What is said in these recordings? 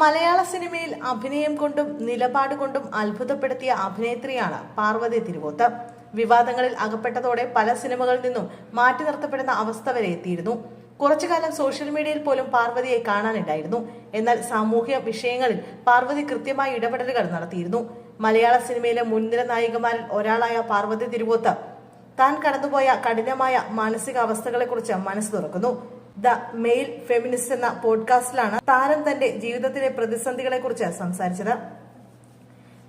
മലയാള സിനിമയിൽ അഭിനയം കൊണ്ടും നിലപാട് കൊണ്ടും അത്ഭുതപ്പെടുത്തിയ അഭിനേത്രിയാണ് പാർവതി തിരുവോത്ത്. വിവാദങ്ങളിൽ അകപ്പെട്ടതോടെ പല സിനിമകളിൽ നിന്നും മാറ്റി നിർത്തപ്പെടുന്ന അവസ്ഥ വരെ എത്തിയിരുന്നു. കുറച്ചു കാലം സോഷ്യൽ മീഡിയയിൽ പോലും പാർവതിയെ കാണാനുണ്ടായിരുന്നു. എന്നാൽ സാമൂഹ്യ വിഷയങ്ങളിൽ പാർവതി കൃത്യമായ ഇടപെടലുകൾ നടത്തിയിരുന്നു. മലയാള സിനിമയിലെ മുൻനിര നായികമാരിൽ ഒരാളായ പാർവതി തിരുവോത്ത്. താൻ കടന്നുപോയ കഠിനമായ മാനസികാവസ്ഥകളെക്കുറിച്ച് മനസ്സ് തുറക്കുന്നു. ദ മെയിൽ ഫെമിനിസ്റ്റ് എന്ന പോഡ്കാസ്റ്റിലാണ് താരം തന്റെ ജീവിതത്തിലെ പ്രതിസന്ധികളെ കുറിച്ച് സംസാരിച്ചത്.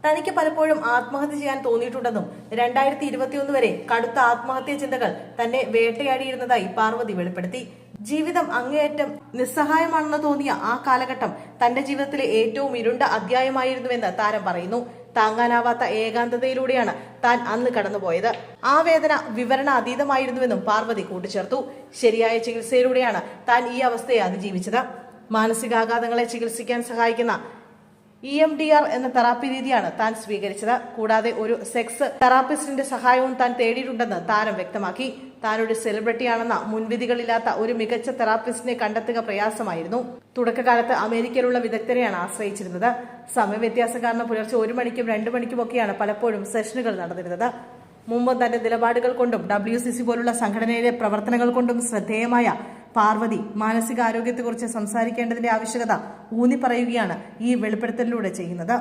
തനിക്ക് പലപ്പോഴും ആത്മഹത്യ ചെയ്യാൻ തോന്നിയിട്ടുണ്ടെന്നും രണ്ടായിരത്തി ഇരുപത്തിയൊന്ന് വരെ കടുത്ത ആത്മഹത്യാ ചിന്തകൾ തന്നെ വേട്ടയാടിയിരുന്നതായി പാർവതി വെളിപ്പെടുത്തി. ജീവിതം അങ്ങേയറ്റം നിസ്സഹായമാണെന്ന് തോന്നിയ ആ കാലഘട്ടം തന്റെ ജീവിതത്തിലെ ഏറ്റവും ഇരുണ്ട അധ്യായമായിരുന്നുവെന്ന് താരം പറയുന്നു. താങ്ങാനാവാത്ത ഏകാന്തതയിലൂടെയാണ് താൻ അന്ന് കടന്നുപോയത്. ആ വേദന വിവരണ അതീതമായിരുന്നുവെന്നും പാർവതി കൂട്ടിച്ചേർത്തു. ശരിയായ ചികിത്സയിലൂടെയാണ് താൻ ഈ അവസ്ഥയെ അതിജീവിച്ചത്. മാനസികാഘാതങ്ങളെ ചികിത്സിക്കാൻ സഹായിക്കുന്ന ഇ എം ഡി ആർ എന്ന തെറാപ്പി രീതിയാണ് താൻ സ്വീകരിച്ചത്. കൂടാതെ ഒരു സെക്സ് തെറാപ്പിസ്റ്റിന്റെ സഹായവും താൻ തേടിയിട്ടുണ്ടെന്ന് താരം വ്യക്തമാക്കി. താനൊരു സെലിബ്രിറ്റിയാണെന്ന മുൻവിധികളില്ലാത്ത ഒരു മികച്ച തെറാപ്പിസ്റ്റിനെ കണ്ടെത്തുക പ്രയാസമായിരുന്നു. തുടക്കകാലത്ത് അമേരിക്കയിലുള്ള വിദഗ്ധരെയാണ് ആശ്രയിച്ചിരുന്നത്. സമയവ്യത്യാസം കാരണം പുലർച്ചെ ഒരു മണിക്കും രണ്ടു മണിക്കുമൊക്കെയാണ് പലപ്പോഴും സെഷനുകൾ നടന്നിരുന്നത്. മുമ്പ് തന്റെ നിലപാടുകൾ കൊണ്ടും ഡബ്ല്യു സി സി പോലുള്ള സംഘടനയിലെ പ്രവർത്തനങ്ങൾ കൊണ്ടും ശ്രദ്ധേയമായ പാർവതി മാനസികാരോഗ്യത്തെക്കുറിച്ച് സംസാരിക്കേണ്ടതിന്റെ ആവശ്യകത ഊന്നി പറയുകയാണ് ഈ വെളിപ്പെടുത്തലിലൂടെ ചെയ്യുന്നത്.